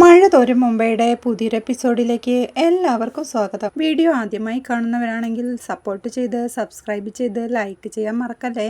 മഴ തോരും മുംബൈയുടെ പുതിയൊരു എപ്പിസോഡിലേക്ക് എല്ലാവർക്കും സ്വാഗതം. വീഡിയോ ആദ്യമായി കാണുന്നവരാണെങ്കിൽ സപ്പോർട്ട് ചെയ്ത് സബ്സ്ക്രൈബ് ചെയ്ത് ലൈക്ക് ചെയ്യാൻ മറക്കല്ലേ?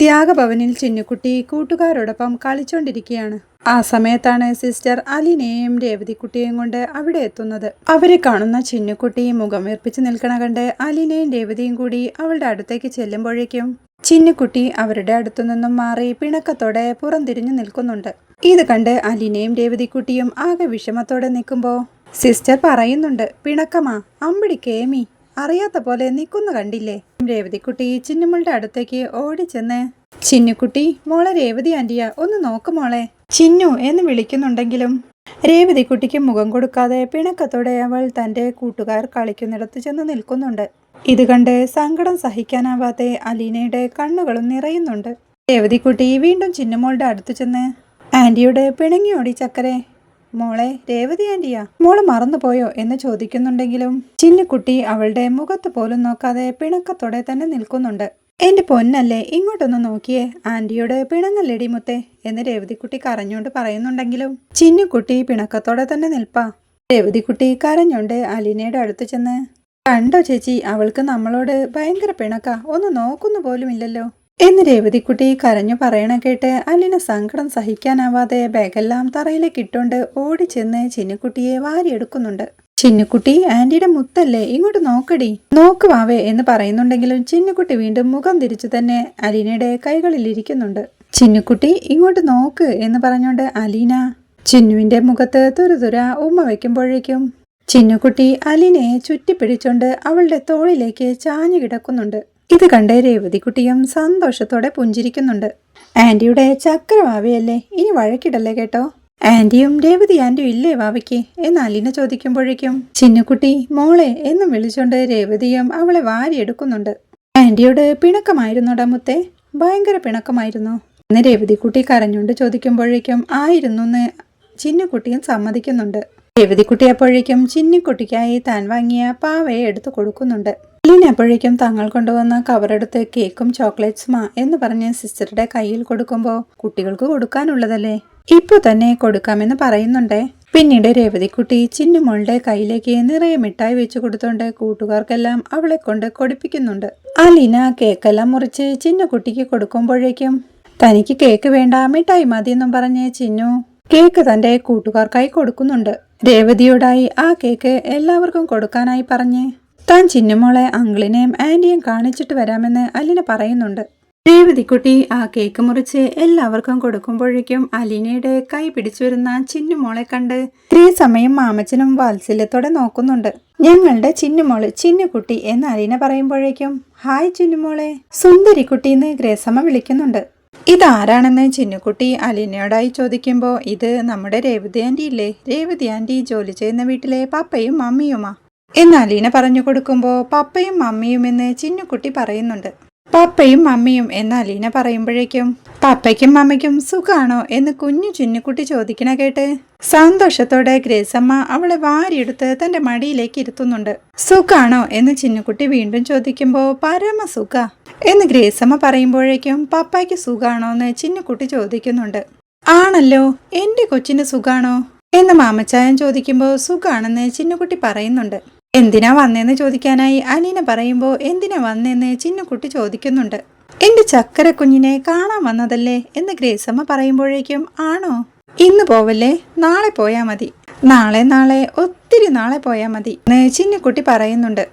ത്യാഗഭവനിൽ ചിന്നുക്കുട്ടി കൂട്ടുകാരോടൊപ്പം കളിച്ചുകൊണ്ടിരിക്കുകയാണ് ആ സമയത്താണ് സിസ്റ്റർ അലിനെയും രേവതിക്കുട്ടിയെയും കൊണ്ട് അവിടെ എത്തുന്നത്. അവരെ കാണുന്ന ചിന്നുക്കുട്ടി മുഖം വീർപ്പിച്ച് നിൽക്കണ കണ്ട് അലിനെയും രേവതിയും കൂടി അവളുടെ അടുത്തേക്ക് ചെല്ലുമ്പോഴേക്കും ചിന്നുക്കുട്ടി അവരുടെ അടുത്തു നിന്നും മാറി പിണക്കത്തോടെ പുറംതിരിഞ്ഞു നിൽക്കുന്നുണ്ട്. ഇത് കണ്ട് അലിനെയും രേവതിക്കുട്ടിയും ആകെ വിഷമത്തോടെ നിൽക്കുമ്പോൾ സിസ്റ്റർ പറയുന്നുണ്ട് പിണക്കമാ അമ്പിടി കേമി അറിയാത്ത പോലെ നിൽക്കുന്നു കണ്ടില്ലേ? രേവതിക്കുട്ടി ചിന്നുമോളുടെ അടുത്തേക്ക് ഓടിച്ചെന്ന് ചിന്നുക്കുട്ടി മോളെ രേവതി ആന്റിയ ഒന്ന് നോക്ക് മോളെ ചിന്നു എന്ന് വിളിക്കുന്നുണ്ടെങ്കിലും. രേവതിക്കുട്ടിക്ക് മുഖം കൊടുക്കാതെ പിണക്കത്തോടെ അവൾ തന്റെ കൂട്ടുകാർ കളിക്കുന്നിടത്ത് ചെന്ന് നിൽക്കുന്നുണ്ട്. ഇത് കണ്ട് സങ്കടം സഹിക്കാനാവാതെ അലീനയുടെ കണ്ണുകളും നിറയുന്നുണ്ട്. രേവതിക്കുട്ടി വീണ്ടും ചിന്നുമോളുടെ അടുത്ത് ചെന്ന് ആന്റിയോട് പിണങ്ങിയോടി ചക്കരെ. മോളെ രേവതി ആന്റിയാ മോൾ മറന്നുപോയോ എന്ന് ചോദിക്കുന്നുണ്ടെങ്കിലും ചിന്നുക്കുട്ടി അവളുടെ മുഖത്ത് പോലും നോക്കാതെ പിണക്കത്തോടെ തന്നെ നിൽക്കുന്നുണ്ട്. എന്റെ പൊന്നല്ലേ ഇങ്ങോട്ടൊന്ന് നോക്കിയേ. ആന്റിയോട് പിണങ്ങല്ലേടി മുത്തേ എന്ന് രേവതിക്കുട്ടി കരഞ്ഞുകൊണ്ട് പറയുന്നുണ്ടെങ്കിലും ചിന്നുക്കുട്ടി പിണക്കത്തോടെ തന്നെ നിൽപ്പാ. രേവതിക്കുട്ടി കരഞ്ഞുകൊണ്ട് അലീനയുടെ അടുത്ത് ചെന്ന് കണ്ടോ ചേച്ചി അവൾക്ക് നമ്മളോട് ഭയങ്കര പിണക്ക. ഒന്ന് നോക്കുന്നു പോലുമില്ലല്ലോ എന്ന് രേവതിക്കുട്ടി കരഞ്ഞു പറയണ കേട്ട് അല്ലിന് സങ്കടം സഹിക്കാനാവാതെ ബാഗെല്ലാം തറയിലേക്ക് ഇട്ടുകൊണ്ട് ഓടി ചെന്ന് ചിന്നുക്കുട്ടിയെ വാരിയെടുക്കുന്നുണ്ട്. ചിന്നുക്കുട്ടി ആന്റിയുടെ മുത്തല്ലേ ഇങ്ങോട്ട് നോക്കടി. നോക്കുവാവേ എന്ന് പറയുന്നുണ്ടെങ്കിലും ചിന്നുക്കുട്ടി വീണ്ടും മുഖം തിരിച്ചു തന്നെ അലീനയുടെ കൈകളിൽ ഇരിക്കുന്നുണ്ട്. ചിന്നുക്കുട്ടി ഇങ്ങോട്ട് നോക്ക് എന്ന് പറഞ്ഞുകൊണ്ട് അലീന ചിന്നുവിന്റെ മുഖത്ത് തുരുതുര ഉമ്മ വയ്ക്കുമ്പോഴേക്കും ചിന്നുക്കുട്ടി അലീനയെ ചുറ്റിപ്പിടിച്ചുകൊണ്ട് അവളുടെ തോളിലേക്ക് ചാഞ്ഞു കിടക്കുന്നുണ്ട്. ഇത് കണ്ട് രേവതിക്കുട്ടിയും സന്തോഷത്തോടെ പുഞ്ചിരിക്കുന്നുണ്ട്. ആന്റിയുടെ ചക്രവാവയല്ലേ? ഇനി വഴക്കിടല്ലേ കേട്ടോ? ആന്റിയും രേവതി ആന്റിയും ഇല്ലേ വാവയ്ക്ക്? എന്ന് അലിന ചോദിക്കുമ്പോഴേക്കും ചിന്നുക്കുട്ടി മോളെ എന്നും വിളിച്ചുകൊണ്ട് രേവതിയും അവളെ വാരിയെടുക്കുന്നുണ്ട്. ആന്റിയോട് പിണക്കമായിരുന്നോടാ മുത്തേ? ഭയങ്കര പിണക്കമായിരുന്നു? എന്ന് രേവതിക്കുട്ടി കരഞ്ഞുകൊണ്ട് ചോദിക്കുമ്പോഴേക്കും ആയിരുന്നു എന്ന് ചിന്നുക്കുട്ടിയും സമ്മതിക്കുന്നുണ്ട്. രേവതിക്കുട്ടി അപ്പോഴേക്കും ചിന്നിക്കുട്ടിക്കായി താൻ വാങ്ങിയ പാവയെ എടുത്തു കൊടുക്കുന്നുണ്ട്. ലീന അപ്പോഴേക്കും തങ്ങൾ കൊണ്ടുവന്ന കവറെടുത്ത് കേക്കും ചോക്ലേറ്റ്സുമാ എന്ന് പറഞ്ഞ് സിസ്റ്ററുടെ കയ്യിൽ കൊടുക്കുമ്പോൾ കുട്ടികൾക്ക് കൊടുക്കാനുള്ളതല്ലേ? ഇപ്പൊ തന്നെ കൊടുക്കാമെന്ന് പറയുന്നുണ്ടേ. പിന്നീട് രേവതിക്കുട്ടി ചിന്നുമോളുടെ കയ്യിലേക്ക് നിറയെ മിഠായി വെച്ചു കൊടുത്തോണ്ട് കൂട്ടുകാർക്കെല്ലാം അവളെ കൊണ്ട് കൊടിപ്പിക്കുന്നുണ്ട്. അലീന കേക്കെല്ലാം മുറിച്ച് ചിന്നുകുട്ടിക്ക് കൊടുക്കുമ്പോഴേക്കും തനിക്ക് കേക്ക് വേണ്ട മിഠായി മതിയെന്നും പറഞ്ഞ് ചിന്നു കേക്ക് തന്റെ കൂട്ടുകാർക്കായി കൊടുക്കുന്നുണ്ട്. രേവതിയോടായി ആ കേക്ക് എല്ലാവർക്കും കൊടുക്കാനായി പറഞ്ഞ് താൻ ചിന്നുമോളെ അങ്കിളിനെയും ആന്റിയും കാണിച്ചിട്ട് വരാമെന്ന് അലിന പറയുന്നുണ്ട്. രേവതിക്കുട്ടി ആ കേക്ക് മുറിച്ച് എല്ലാവർക്കും കൊടുക്കുമ്പോഴേക്കും അലീനയുടെ കൈ പിടിച്ചു വരുന്ന ചിന്നുമോളെ കണ്ട് സ്ത്രീ സമയം മാമച്ചനും വാത്സല്യത്തോടെ നോക്കുന്നുണ്ട്. ഞങ്ങളുടെ ചിന്നുമോൾ ചിന്നുകുട്ടി എന്ന് അലീന പറയുമ്പോഴേക്കും ഹായ് ചിന്നുമോളെ സുന്ദരിക്കുട്ടി എന്ന് ഗ്രേസമ്മ വിളിക്കുന്നുണ്ട്. ഇതാരാണെന്ന് ചിന്നുകുട്ടി അലീനയോടായി ചോദിക്കുമ്പോൾ ഇത് നമ്മുടെ രേവതി ആന്റി ഇല്ലേ രേവതി ആന്റി ജോലി ചെയ്യുന്ന വീട്ടിലെ പപ്പയും മമ്മിയുമാ. എന്ന് അലീന പറഞ്ഞു കൊടുക്കുമ്പോൾ പപ്പയും മമ്മിയും എന്ന് ചിന്നുകുട്ടി പറയുന്നുണ്ട്. പപ്പയും മമ്മിയും എന്ന് അലീന പറയുമ്പോഴേക്കും പപ്പയ്ക്കും മമ്മയ്ക്കും സുഖാണോ? എന്ന് കുഞ്ഞു ചിന്നുകുട്ടി ചോദിക്കണ കേട്ട് സന്തോഷത്തോടെ ഗ്രേസമ്മ അവളെ വാരിയെടുത്ത് തന്റെ മടിയിലേക്ക് ഇരുത്തുന്നുണ്ട്. സുഖാണോ? എന്ന് ചിന്നുകുട്ടി വീണ്ടും ചോദിക്കുമ്പോൾ പരമ സുഖ. എന്ന് ഗ്രേസമ്മ പറയുമ്പോഴേക്കും പപ്പയ്ക്ക് സുഖാണോ? എന്ന് ചിന്നുകുട്ടി ചോദിക്കുന്നുണ്ട്. ആണല്ലോ എന്റെ കൊച്ചിന് സുഖാണോ? എന്ന് മാമച്ചായൻ ചോദിക്കുമ്പോൾ സുഖാണെന്ന് ചിന്നുകുട്ടി പറയുന്നുണ്ട്. എന്തിനാ വന്നേന്ന് ചോദിക്കാനായി അലീന പറയുമ്പോൾ എന്തിനാ വന്നേന്ന് ചിന്നുകുട്ടി ചോദിക്കുന്നുണ്ട്. എന്റെ ചക്കര കുഞ്ഞിനെ കാണാൻ വന്നതല്ലേ? എന്ന് ഗ്രേസമ്മ പറയുമ്പോഴേക്കും ആണോ? ഇന്ന് പോവല്ലേ? നാളെ പോയാ മതി. നാളെ നാളെ ഒത്തിരി നാളെ പോയാ മതി എന്ന് ചിന്നുകുട്ടി പറയുന്നുണ്ട്.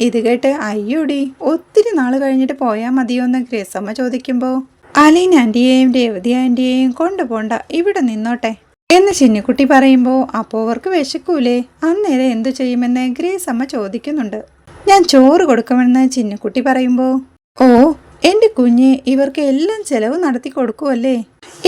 ഇത് കേട്ട് അയ്യോടി ഒത്തിരി നാൾ കഴിഞ്ഞിട്ട് പോയാൽ മതിയോ എന്ന് ഗ്രേസമ്മ ചോദിക്കുമ്പോൾ അലീന ആന്റിയെയും രേവതി ആന്റിയെയും കൊണ്ടുപോണ്ട ഇവിടെ നിന്നോട്ടെ എന്ന് ചിന്നിക്കുട്ടി പറയുമ്പോൾ അപ്പോവർക്ക് വിശക്കൂലേ? അന്നേരം എന്തു ചെയ്യുമെന്ന് ഗ്രേസ് ചോദിക്കുന്നുണ്ട്. ഞാൻ ചോറ് കൊടുക്കുമെന്ന് ചിന്നിക്കുട്ടി പറയുമ്പോൾ ഓ എന്റെ കുഞ്ഞ് ഇവർക്ക് എല്ലാം ചെലവ് നടത്തി കൊടുക്കുമല്ലേ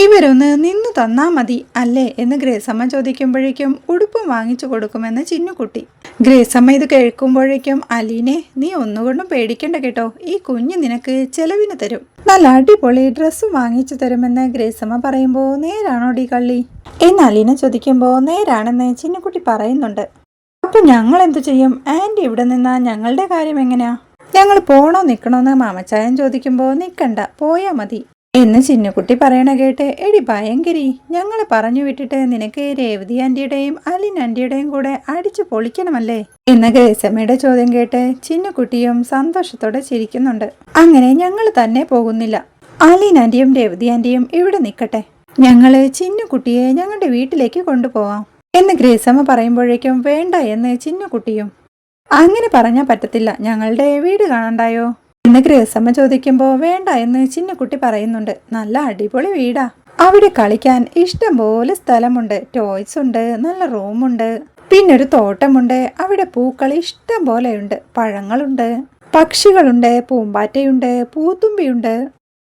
ഇവരൊന്ന് നിന്നു തന്നാ മതി അല്ലേ എന്ന് ഗ്രേസമ്മ ചോദിക്കുമ്പോഴേക്കും ഉടുപ്പും വാങ്ങിച്ചു കൊടുക്കുമെന്ന് ചിന്നുകുട്ടി. ഗ്രേസമ്മ ഇത് കേൾക്കുമ്പോഴേക്കും അലീനെ നീ ഒന്നുകൊണ്ടും പേടിക്കണ്ട കേട്ടോ. ഈ കുഞ്ഞ് നിനക്ക് ചെലവിന് തരും. നല്ല അടിപൊളി ഡ്രസ്സ് വാങ്ങിച്ചു തരുമെന്ന് ഗ്രേസമ്മ പറയുമ്പോൾ നേരാണോ ഡി കള്ളി? എന്ന് അലീന ചോദിക്കുമ്പോൾ നേരാണെന്ന് ചിന്നുകുട്ടി പറയുന്നുണ്ട്. അപ്പൊ ഞങ്ങൾ എന്തു ചെയ്യും? ആന്റി ഇവിടെ നിന്നാ ഞങ്ങളുടെ കാര്യം എങ്ങനെയാ? ഞങ്ങൾ പോണോ നിൽക്കണോന്ന് മാമച്ചായൻ ചോദിക്കുമ്പോൾ നിൽക്കണ്ട പോയാ മതി. എന്ന് ചിന്നുകുട്ടി പറയണ കേട്ട് എടി ഭയങ്കരി ഞങ്ങൾ പറഞ്ഞു വിട്ടിട്ട് നിനക്ക് രേവതി ആന്റിയുടെയും അലിൻ ആന്റിയുടെയും കൂടെ അടിച്ചു പൊളിക്കണമല്ലേ? എന്ന ഗ്രേസമ്മയുടെ ചോദ്യം കേട്ട് ചിന്നുകുട്ടിയും സന്തോഷത്തോടെ ചിരിക്കുന്നുണ്ട്. അങ്ങനെ ഞങ്ങൾ തന്നെ പോകുന്നില്ല. അലിൻ ആന്റിയും രേവതി ആന്റിയും ഇവിടെ നിൽക്കട്ടെ ഞങ്ങൾ ചിന്നുകുട്ടിയെ ഞങ്ങളുടെ വീട്ടിലേക്ക് കൊണ്ടുപോവാം. എന്ന് ഗ്രേസമ്മ പറയുമ്പോഴേക്കും വേണ്ട എന്ന് ചിന്നുകുട്ടിയും അങ്ങനെ പറഞ്ഞാൽ പറ്റത്തില്ല. ഞങ്ങളുടെ വീട് കാണണ്ടായോ? എന്ന് ഗ്രേസമ്മ ചോദിക്കുമ്പോൾ വേണ്ട എന്ന് ചിന്നക്കുട്ടി പറയുന്നുണ്ട്. നല്ല അടിപൊളി വീടാ. അവിടെ കളിക്കാൻ ഇഷ്ടം പോലെ സ്ഥലമുണ്ട്. ടോയ്സ് ഉണ്ട് നല്ല റൂമുണ്ട് പിന്നെ ഒരു തോട്ടമുണ്ട്. അവിടെ പൂക്കൾ ഇഷ്ടം പോലെയുണ്ട് പഴങ്ങളുണ്ട്. പക്ഷികളുണ്ട്. പൂമ്പാറ്റയുണ്ട്. പൂത്തുമ്പിയുണ്ട്.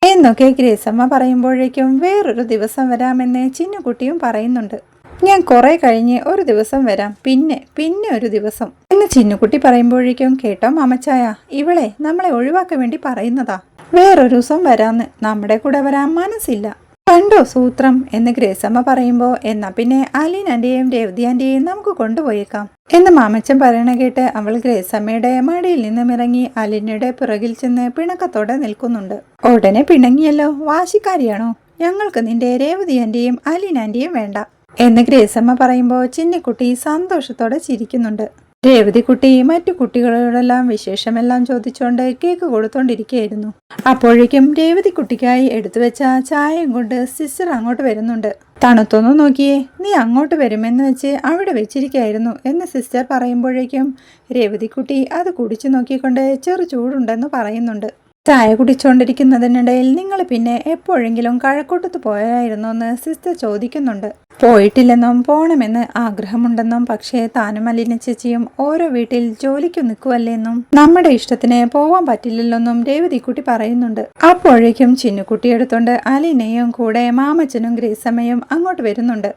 എന്നൊക്കെ ഗ്രേസമ്മ പറയുമ്പോഴേക്കും വേറൊരു ദിവസം വരാമെന്ന് ചിന്നുകുട്ടിയും പറയുന്നുണ്ട്. ഞാൻ കുറെ കഴിഞ്ഞ് ഒരു ദിവസം വരാം. പിന്നെ പിന്നെ ഒരു ദിവസം. എന്ന് ചിന്നുകുട്ടി പറയുമ്പോഴേക്കും കേട്ടോ മാമച്ചായ ഇവളെ നമ്മളെ ഒഴിവാക്കാൻ വേണ്ടി പറയുന്നതാ. വേറൊരു ദിവസം വരാന്ന് നമ്മുടെ കൂടെ വരാൻ മനസ്സില്ല. കണ്ടോ സൂത്രം? എന്ന് ഗ്രേസമ്മ പറയുമ്പോ എന്നാ പിന്നെ അലീനന്റെയും രവതിയാന്റെയും നമുക്ക് കൊണ്ടുപോയേക്കാം. എന്ന് മാമച്ചൻ പറയണ കേട്ട് അവൾ ഗ്രേസമ്മയുടെ മടിയിൽ നിന്നും ഇറങ്ങി അലിനയുടെ പിറകിൽ ചെന്ന് പിണക്കത്തോടെ നിൽക്കുന്നുണ്ട്. ഉടനെ പിണങ്ങിയല്ലോ വാശിക്കാരിയാണോ? ഞങ്ങൾക്ക് നിന്റെ രേവതിയാന്റെയും അലീനാന്റെയും വേണ്ട. എന്ന് ഗ്രേസമ്മ പറയുമ്പോൾ ചിന്നിക്കുട്ടി സന്തോഷത്തോടെ ചിരിക്കുന്നുണ്ട്. രേവതിക്കുട്ടി മറ്റു കുട്ടികളോടെല്ലാം വിശേഷമെല്ലാം ചോദിച്ചുകൊണ്ട് കേക്ക് കൊടുത്തോണ്ടിരിക്കുകയായിരുന്നു അപ്പോഴേക്കും രേവതിക്കുട്ടിക്കായി എടുത്തു വെച്ച ചായയും കൊണ്ട് സിസ്റ്റർ അങ്ങോട്ട് വരുന്നുണ്ട്. തണുത്തൊന്നു നോക്കിയേ നീ അങ്ങോട്ട് വരുമെന്ന് വെച്ച് അവിടെ വെച്ചിരിക്കായിരുന്നു എന്ന് സിസ്റ്റർ പറയുമ്പോഴേക്കും രേവതിക്കുട്ടി അത് കുടിച്ചു നോക്കിക്കൊണ്ട് ചെറു ചൂടുണ്ടെന്ന് പറയുന്നുണ്ട്. ചായ കുടിച്ചുകൊണ്ടിരിക്കുന്നതിനിടയിൽ നിങ്ങൾ പിന്നെ എപ്പോഴെങ്കിലും കഴക്കൂട്ടത്ത് പോയായിരുന്നോ എന്ന് സിസ്റ്റർ ചോദിക്കുന്നുണ്ട്. പോയിട്ടില്ലെന്നും പോണമെന്ന് ആഗ്രഹമുണ്ടെന്നും പക്ഷേ താനും അലിന ചേച്ചിയും ഓരോ വീട്ടിൽ ജോലിക്ക് നിൽക്കുവല്ലേന്നും നമ്മുടെ ഇഷ്ടത്തിന് പോവാൻ പറ്റില്ലല്ലോന്നും രേവതിക്കുട്ടി പറയുന്നുണ്ട്. അപ്പോഴേക്കും ചിന്നുകുട്ടി എടുത്തോണ്ട് അലിനയും കൂടെ മാമച്ചനും ഗ്രേസമ്മയും അങ്ങോട്ട് വരുന്നുണ്ട്.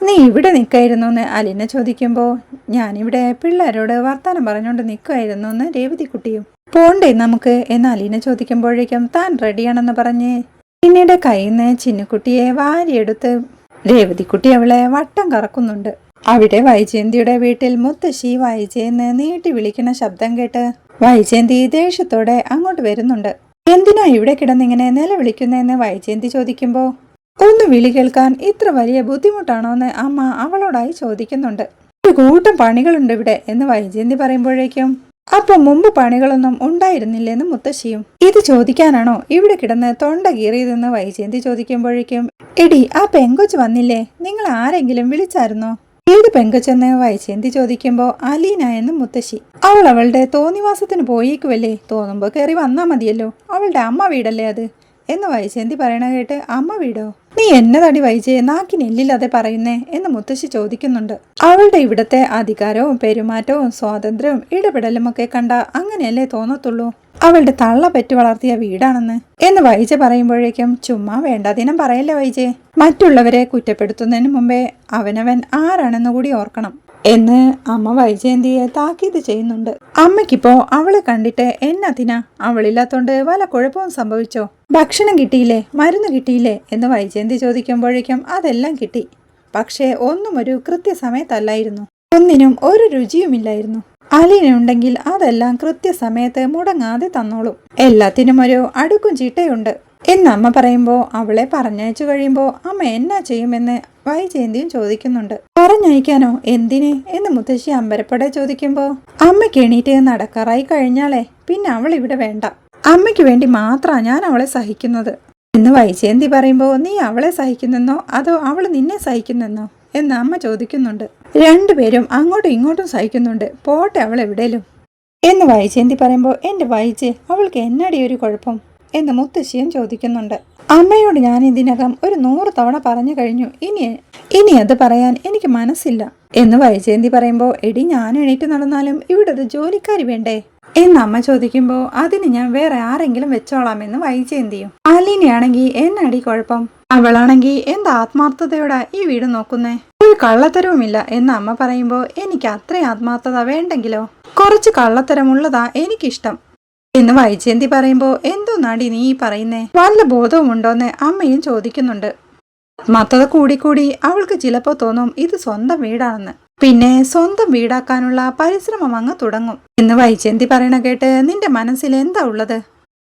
നീ ഇവിടെ നിൽക്കായിരുന്നു എന്ന് അലിന ചോദിക്കുമ്പോൾ ഞാനിവിടെ പിള്ളേരോട് വർത്തമാനം പറഞ്ഞുകൊണ്ട് നിൽക്കുമായിരുന്നു എന്ന് രേവതിക്കുട്ടിയും. പോണ്ടേ നമുക്ക് എന്ന് അലീന ചോദിക്കുമ്പോഴേക്കും താൻ റെഡിയാണെന്ന് പറഞ്ഞ് പിന്നീട് കയ്യിൽ നിന്ന് ചിന്നുകുട്ടിയെ വാരിയെടുത്ത് രേവതിക്കുട്ടി അവളെ വട്ടം കറക്കുന്നുണ്ട്. അവിടെ വൈജയന്തിയുടെ വീട്ടിൽ മുത്തശ്ശി വൈജയെന്ന് നീട്ടി വിളിക്കുന്ന ശബ്ദം കേട്ട് വൈജയന്തി ദേഷ്യത്തോടെ അങ്ങോട്ട് വരുന്നുണ്ട്. എന്തിനാ ഇവിടെ കിടന്നിങ്ങനെ നിലവിളിക്കുന്നതെന്ന് വൈജയന്തി ചോദിക്കുമ്പോ ഒന്ന് വിളി കേൾക്കാൻ ഇത്ര വലിയ ബുദ്ധിമുട്ടാണോ എന്ന് അമ്മ അവളോടായി ചോദിക്കുന്നുണ്ട്. ഒരു കൂട്ടം പണികളുണ്ട് ഇവിടെ എന്ന് വൈജയന്തി പറയുമ്പോഴേക്കും അപ്പൊ മുമ്പ് പണികളൊന്നും ഉണ്ടായിരുന്നില്ലെന്ന് മുത്തശ്ശിയും. ഇത് ചോദിക്കാനാണോ ഇവിടെ കിടന്ന് തൊണ്ട കീറിയതെന്ന് വൈജയന്തി ചോദിക്കുമ്പോഴേക്കും എടി ആ പെങ്കൊച്ച് വന്നില്ലേ? നിങ്ങൾ ആരെങ്കിലും വിളിച്ചായിരുന്നോ? ഏത് പെങ്കൊച്ചെന്ന്? വൈജയന്തി ചോദിക്കുമ്പോ അലീന എന്ന് മുത്തശ്ശി. അവൾ അവളുടെ തോന്നിവാസത്തിന് പോയേക്കുവല്ലേ? തോന്നുമ്പോ കയറി വന്നാ മതിയല്ലോ. അവളുടെ അമ്മ വീടല്ലേ അത്? എന്ന് വൈജയന്തി പറയണ കേട്ട് അമ്മ വീടോ? നീ എന്നെ എന്നതടി വൈജയെ നാക്കിനെല്ലില്ലാതെ പറയുന്നേ എന്ന് മുത്തശ്ശി ചോദിക്കുന്നുണ്ട്. അവളുടെ ഇവിടത്തെ അധികാരവും പെരുമാറ്റവും സ്വാതന്ത്ര്യവും ഇടപെടലും ഒക്കെ കണ്ട അങ്ങനെയല്ലേ തോന്നത്തുള്ളൂ? അവളുടെ തള്ള പെറ്റു വളർത്തിയ വീടാണെന്ന് എന്ന് വൈജ പറയുമ്പോഴേക്കും ചുമ്മാ വേണ്ടാതിനം പറയല്ലേ വൈജയെ മറ്റുള്ളവരെ കുറ്റപ്പെടുത്തുന്നതിന് മുമ്പേ അവനവൻ ആരാണെന്ന് കൂടി ഓർക്കണം എന്ന് അമ്മ വൈജയന്തിയെ താക്കീത് ചെയ്യുന്നുണ്ട്. അമ്മയ്ക്കിപ്പോ അവളെ കണ്ടിട്ട് എന്നതിനാ അവളില്ലാത്തോണ്ട് വല്ല കുഴപ്പവും സംഭവിച്ചോ? ഭക്ഷണം കിട്ടിയില്ലേ? മരുന്ന് കിട്ടിയില്ലേ? എന്ന് വൈജയന്തി ചോദിക്കുമ്പോഴേക്കും അതെല്ലാം കിട്ടി. പക്ഷേ ഒന്നും ഒരു കൃത്യസമയത്തല്ലായിരുന്നു. ഒന്നിനും ഒരു രുചിയുമില്ലായിരുന്നു. അലീനുണ്ടെങ്കിൽ അതെല്ലാം കൃത്യസമയത്ത് മുടങ്ങാതെ തന്നോളും. എല്ലാത്തിനും ഒരു അടുക്കും ചീട്ടയുണ്ട്. എന്ന് അമ്മ പറയുമ്പോൾ അവളെ പറഞ്ഞയച്ചു കഴിയുമ്പോൾ അമ്മ എന്നാ ചെയ്യുമെന്ന് വൈജയന്തിയും ചോദിക്കുന്നുണ്ട്. പറഞ്ഞയക്കാനോ? എന്തിനെ? എന്ന് മുത്തശ്ശി അമ്പരപ്പടെ ചോദിക്കുമ്പോൾ അമ്മയ്ക്ക് എണീറ്റ് നടക്കാറായി കഴിഞ്ഞാലേ പിന്നെ അവൾ ഇവിടെ വേണ്ട. അമ്മയ്ക്ക് വേണ്ടി മാത്രമാണ് ഞാൻ അവളെ സഹിക്കുന്നത്. എന്ന് വൈജയന്തി പറയുമ്പോൾ നീ അവളെ സഹിക്കുന്നെന്നോ? അതോ അവൾ നിന്നെ സഹിക്കുന്നെന്നോ? എന്ന് അമ്മ ചോദിക്കുന്നുണ്ട്. രണ്ടുപേരും അങ്ങോട്ടും ഇങ്ങോട്ടും സഹിക്കുന്നുണ്ട്. പോട്ടെ അവൾ എവിടേലും. എന്ന് വൈജയന്തി പറയുമ്പോൾ എന്റെ വൈജ് അവൾക്ക് എന്നടി ഒരു കുഴപ്പം? എന്ന് മുത്തശ്ശിയും ചോദിക്കുന്നുണ്ട്. അമ്മയോട് ഞാൻ ഇതിനകം ഒരു നൂറ് തവണ പറഞ്ഞു കഴിഞ്ഞു. ഇനി ഇനി അത് പറയാൻ എനിക്ക് മനസ്സില്ല. എന്ന് വൈജയന്തി പറയുമ്പോൾ എടി ഞാൻ എണീറ്റ് നടന്നാലും ഇവിടെ ഒരു ജോലിക്കാരി വേണ്ടേ? എന്ന് അമ്മ ചോദിക്കുമ്പോൾ അതിന് ഞാൻ വേറെ ആരെങ്കിലും വെച്ചോളാമെന്ന് ചെയ്യും? അലീനയാണെങ്കിൽ എന്നടി കുഴപ്പം? അവളാണെങ്കിൽ എന്താ ആത്മാർത്ഥതയോടാ ഈ വീട് നോക്കുന്നേ? ഒരു കള്ളത്തരവുമില്ല എന്ന് അമ്മ പറയുമ്പോൾ എനിക്ക് അത്രയും ആത്മാർത്ഥത വേണ്ടെങ്കിലോ? കുറച്ച് കള്ളത്തരമുള്ളതാ എനിക്കിഷ്ടം എന്ന് വൈജയന്തി പറയുമ്പോൾ എന്തോ നടി നീ പറയുന്നേ? വല്ല ബോധവുമുണ്ടോന്ന് അമ്മയും ചോദിക്കുന്നുണ്ട്. ആത്മാർത്ഥത കൂടിക്കൂടി അവൾക്ക് ചിലപ്പോ തോന്നും ഇത് സ്വന്തം വീടാണെന്ന്. പിന്നെ സ്വന്തം വീടാക്കാനുള്ള പരിശ്രമം അങ്ങ് തുടങ്ങും. എന്ന് വൈജയന്തി പറയണ കേട്ട് നിന്റെ മനസ്സിൽ എന്താ ഉള്ളത്?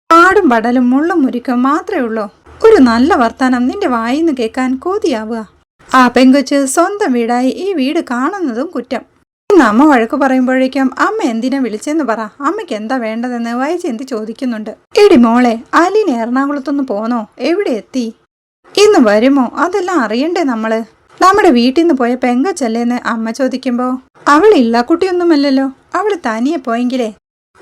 പാടും പടലും മുള്ളും മുരിക്കും മാത്രമേ ഉള്ളൂ. ഒരു നല്ല വർത്താനം നിന്റെ വായിന്ന് കേൾക്കാൻ കൊതിയാവുക. ആ പെങ്കൊച്ച് സ്വന്തം വീടായി ഈ വീട് കാണുന്നതും കുറ്റം. ഇന്ന് അമ്മ വഴക്ക് പറയുമ്പോഴേക്കും അമ്മ എന്തിനെ വിളിച്ചെന്ന് പറ. അമ്മയ്ക്ക് എന്താ വേണ്ടതെന്ന് വൈജയന്തി ചോദിക്കുന്നുണ്ട്. എടി മോളെ അലീന എറണാകുളത്തൊന്ന് പോന്നോ? എവിടെ എത്തി? ഇന്ന് വരുമോ? അതെല്ലാം അറിയണ്ടേ നമ്മൾ? നമ്മുടെ വീട്ടിൽ നിന്ന് പോയ പെങ്കച്ചല്ലേന്ന് അമ്മ ചോദിക്കുമ്പോ അവളില്ല കുട്ടിയൊന്നുമല്ലല്ലോ. അവൾ തനിയെ പോയെങ്കിലേ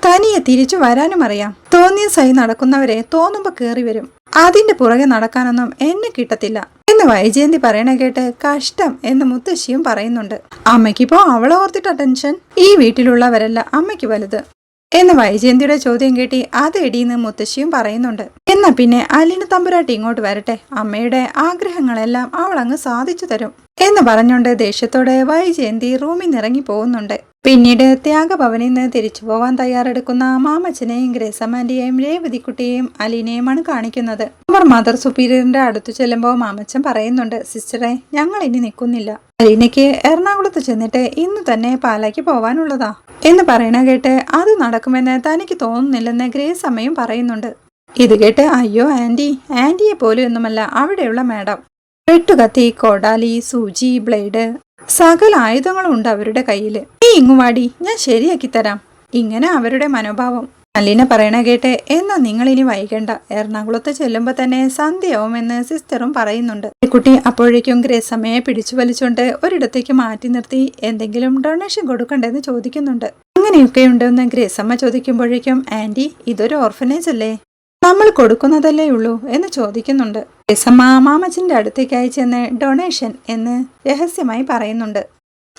തനിയെ തിരിച്ചു വരാനും അറിയാം. തോന്നിയ സൈ നടക്കുന്നവരെ തോന്നുമ്പോ കേറി വരും. അതിന്റെ പുറകെ നടക്കാനൊന്നും എന്നെ കിട്ടത്തില്ല. എന്ന് വൈജയന്തി പറയണ കേട്ട് കഷ്ടം എന്ന് മുത്തശ്ശിയും പറയുന്നുണ്ട്. അമ്മയ്ക്കിപ്പോ അവളെ ഓർത്തിട്ട ടെൻഷൻ? ഈ വീട്ടിലുള്ളവരല്ല അമ്മയ്ക്ക് വലുത്. എന്ന് വൈജയന്തിയുടെ ചോദ്യം കേട്ടി അത് എടീന്ന് മുത്തശ്ശിയും പറയുന്നുണ്ട്. എന്നാ പിന്നെ അലിന് തമ്പുരാട്ടി ഇങ്ങോട്ട് വരട്ടെ. അമ്മയുടെ ആഗ്രഹങ്ങളെല്ലാം അവൾ അങ്ങ് സാധിച്ചു തരും. എന്ന് പറഞ്ഞുകൊണ്ട് ദേഷ്യത്തോടെ വൈജയന്തി റൂമിൽ നിറങ്ങി പോകുന്നുണ്ട്. പിന്നീട് ത്യാഗഭവനിൽ നിന്ന് തിരിച്ചു പോവാൻ തയ്യാറെടുക്കുന്ന മാമച്ചനെയും ഗ്രേസമാന്റിയെയും രേവതിക്കുട്ടിയെയും അലീനയുമാണ് കാണിക്കുന്നത്. അവർ മദർ സുപ്പീരിയറിന്റെ അടുത്തു ചെല്ലുമ്പോൾ മാമച്ചൻ പറയുന്നുണ്ട് സിസ്റ്ററെ ഞങ്ങൾ ഇനി നിൽക്കുന്നില്ല. അലീനയ്ക്ക് എറണാകുളത്ത് ചെന്നിട്ട് ഇന്ന് തന്നെ പാലാക്ക് പോവാനുള്ളതാ. എന്ന് പറയണ കേട്ട് അത് നടക്കുമെന്ന് തനിക്ക് തോന്നുന്നില്ലെന്ന് ഗ്രേസമ്മയും പറയുന്നുണ്ട്. ഇത് കേട്ട് അയ്യോ ആന്റി. ആന്റിയെ പോലെയൊന്നുമല്ല അവിടെയുള്ള മാഡം. വെട്ടുകത്തി കോടാലി സൂചി ബ്ലേഡ് സകല ആയുധങ്ങളും ഉണ്ട് അവരുടെ കയ്യിൽ നീ ഇങ്ങുവാടി ഞാൻ ശരിയാക്കി തരാം. ഇങ്ങനെ അവരുടെ മനോഭാവം. അലീന പറയണ കേട്ടെ എന്നാ നിങ്ങൾ ഇനി വൈകണ്ട. എറണാകുളത്ത് ചെല്ലുമ്പോൾ തന്നെ സന്ധ്യയാവുമെന്ന് സിസ്റ്ററും പറയുന്നുണ്ട്. കുട്ടി അപ്പോഴേക്കും ഗ്രേസമ്മയെ പിടിച്ചു വലിച്ചുകൊണ്ട് ഒരിടത്തേക്ക് മാറ്റി നിർത്തി എന്തെങ്കിലും ഡൊണേഷൻ കൊടുക്കണ്ടെന്ന് ചോദിക്കുന്നുണ്ട്. അങ്ങനെയൊക്കെ ഉണ്ടെന്ന് ഗ്രേസമ്മ ചോദിക്കുമ്പോഴേക്കും ആന്റി ഇതൊരു ഓർഫനേജ് അല്ലേ നമ്മൾ കൊടുക്കുന്നതല്ലേ ഉള്ളൂ എന്ന് ചോദിക്കുന്നുണ്ട്. രസമ്മ മാമച്ചന്റെ അടുത്തേക്ക് അയച്ചെന്ന് ഡൊണേഷൻ എന്ന് രഹസ്യമായി പറയുന്നുണ്ട്.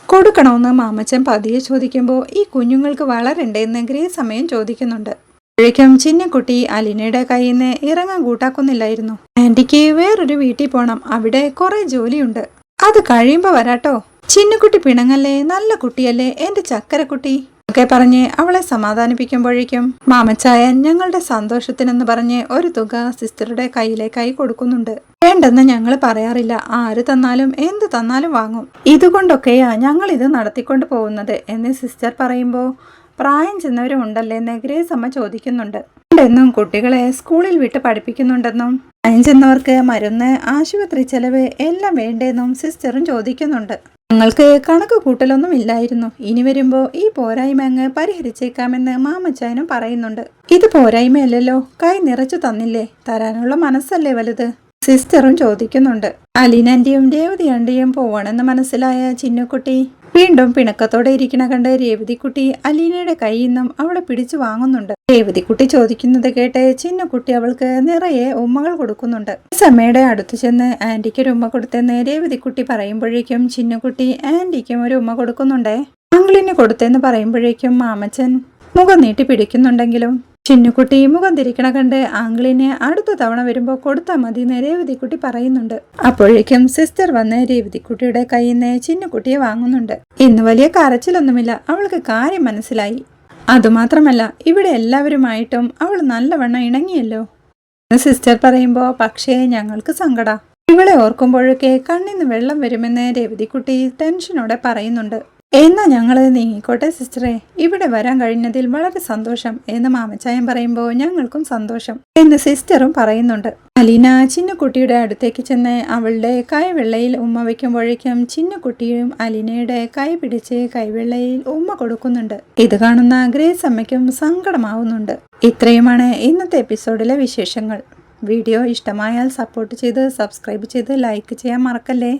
കൊടുക്കണമെന്ന് മാമച്ചൻ പതിയെ ചോദിക്കുമ്പോൾ ഈ കുഞ്ഞുങ്ങൾക്ക് വളരണ്ടെന്ന് ഗ്രേസ് സമയം ചോദിക്കുന്നുണ്ട്. അപ്പോഴേക്കും ചിന്നക്കുട്ടി അലിനയുടെ കയ്യിൽ നിന്ന് ഇറങ്ങാൻ കൂട്ടാക്കുന്നില്ലായിരുന്നു. ആന്റിക്ക് വേറൊരു വീട്ടിൽ പോണം. അവിടെ കുറെ ജോലിയുണ്ട്. അത് കഴിയുമ്പോ വരാട്ടോ. ചിന്നക്കുട്ടി പിണങ്ങല്ലേ? നല്ല കുട്ടിയല്ലേ? എന്റെ ചക്കരക്കുട്ടി. ഒക്കെ പറഞ്ഞ് അവളെ സമാധാനിപ്പിക്കുമ്പോഴേക്കും മാമച്ചായൻ ഞങ്ങളുടെ സന്തോഷത്തിനെന്ന് പറഞ്ഞ് ഒരു തുക സിസ്റ്ററുടെ കയ്യിലേക്കായി കൊടുക്കുന്നുണ്ട്. വേണ്ടെന്ന് ഞങ്ങൾ പറയാറില്ല. ആര് തന്നാലും എന്ത് തന്നാലും വാങ്ങും. ഇതുകൊണ്ടൊക്കെയാ ഞങ്ങൾ ഇത് നടത്തിക്കൊണ്ട് പോകുന്നത് എന്ന് സിസ്റ്റർ പറയുമ്പോൾ പ്രായം ചെന്നവരും ഉണ്ടല്ലേ എന്ന് ഗ്രേസ് അമ്മ ചോദിക്കുന്നുണ്ട്. ഉണ്ടെന്നും കുട്ടികളെ സ്കൂളിൽ വിട്ട് പഠിപ്പിക്കുന്നുണ്ടെന്നും പ്രായം ചെന്നവർക്ക് മരുന്ന് ആശുപത്രി ചെലവ് എല്ലാം വേണ്ടെന്നും സിസ്റ്ററും ചോദിക്കുന്നുണ്ട്. ഞങ്ങൾക്ക് കണക്ക് കൂട്ടലൊന്നും ഇല്ലായിരുന്നു. ഇനി വരുമ്പോ ഈ പോരായ്മ അങ്ങ് പരിഹരിച്ചേക്കാമെന്ന് മാമച്ചായനും പറയുന്നുണ്ട്. ഇത് പോരായ്മയല്ലല്ലോ. കൈ നിറച്ചു തന്നില്ലേ? തരാനുള്ള മനസ്സല്ലേ വലുത്? സിസ്റ്ററും ചോദിക്കുന്നുണ്ട്. അലീനാന്റെയും രേവതി പോവണമെന്ന് മനസ്സിലായ ചിന്നുക്കുട്ടി വീണ്ടും പിണക്കത്തോടെ ഇരിക്കണ കണ്ട് രേവതിക്കുട്ടി അലീനയുടെ കയ്യിൽ അവളെ പിടിച്ചു വാങ്ങുന്നുണ്ട്. രേവതിക്കുട്ടി ചോദിക്കുന്നത് കേട്ട് കുട്ടി അവൾക്ക് നിറയെ ഉമ്മകൾ കൊടുക്കുന്നുണ്ട്. സമയുടെ അടുത്ത് ചെന്ന് ആന്റിക്ക് ഒരു ഉമ്മ കൊടുത്തെന്ന് രേവതിക്കുട്ടി പറയുമ്പോഴേക്കും ചിന്നക്കുട്ടി ആന്റിക്കും ഒരു ഉമ്മ കൊടുക്കുന്നുണ്ടേ? അങ്കിളിന് കൊടുത്തെന്ന് പറയുമ്പോഴേക്കും മാമച്ചൻ മുഖം നീട്ടി പിടിക്കുന്നുണ്ടെങ്കിലും ചിന്നുക്കുട്ടി മുഖം തിരിക്കണ കണ്ട് ആംഗ്ലിനെ അടുത്ത തവണ വരുമ്പോൾ കൊടുത്താൽ മതി എന്ന് രേവതിക്കുട്ടി പറയുന്നുണ്ട്. അപ്പോഴേക്കും സിസ്റ്റർ വന്ന് രേവതിക്കുട്ടിയുടെ കയ്യിൽ നിന്ന് ചിന്നുകുട്ടിയെ വാങ്ങുന്നുണ്ട്. ഇന്ന് വലിയ കരച്ചിലൊന്നുമില്ല. അവൾക്ക് കാര്യം മനസ്സിലായി. അതുമാത്രമല്ല ഇവിടെ എല്ലാവരുമായിട്ടും അവൾ നല്ലവണ്ണം ഇണങ്ങിയല്ലോ. സിസ്റ്റർ പറയുമ്പോൾ പക്ഷേ ഞങ്ങൾക്ക് സങ്കട. ഇവളെ ഓർക്കുമ്പോഴൊക്കെ കണ്ണിന്ന് വെള്ളം വരുമെന്ന് രേവതിക്കുട്ടി ടെൻഷനോടെ പറയുന്നുണ്ട്. എന്നാ ഞങ്ങളത് നീങ്ങിക്കോട്ടെ സിസ്റ്ററെ ഇവിടെ വരാൻ കഴിഞ്ഞതിൽ വളരെ സന്തോഷം എന്ന് മാമച്ചായൻ പറയുമ്പോൾ ഞങ്ങൾക്കും സന്തോഷം എന്ന് സിസ്റ്ററും പറയുന്നുണ്ട്. അലീന ചിന്നുകുട്ടിയുടെ അടുത്തേക്ക് ചെന്ന് അവളുടെ കൈവെള്ളയിൽ ഉമ്മ വയ്ക്കുമ്പോഴേക്കും ചിന്നുകുട്ടിയും അലീനയുടെ കൈ പിടിച്ച് കൈവെള്ളയിൽ ഉമ്മ കൊടുക്കുന്നുണ്ട്. ഇത് കാണുന്ന ഗ്രേസ് അമ്മയ്ക്കും സങ്കടമാവുന്നുണ്ട്. ഇത്രയുമാണ് ഇന്നത്തെ എപ്പിസോഡിലെ വിശേഷങ്ങൾ. വീഡിയോ ഇഷ്ടമായാൽ സപ്പോർട്ട് ചെയ്ത് സബ്സ്ക്രൈബ് ചെയ്ത് ലൈക്ക് ചെയ്യാൻ മറക്കല്ലേ?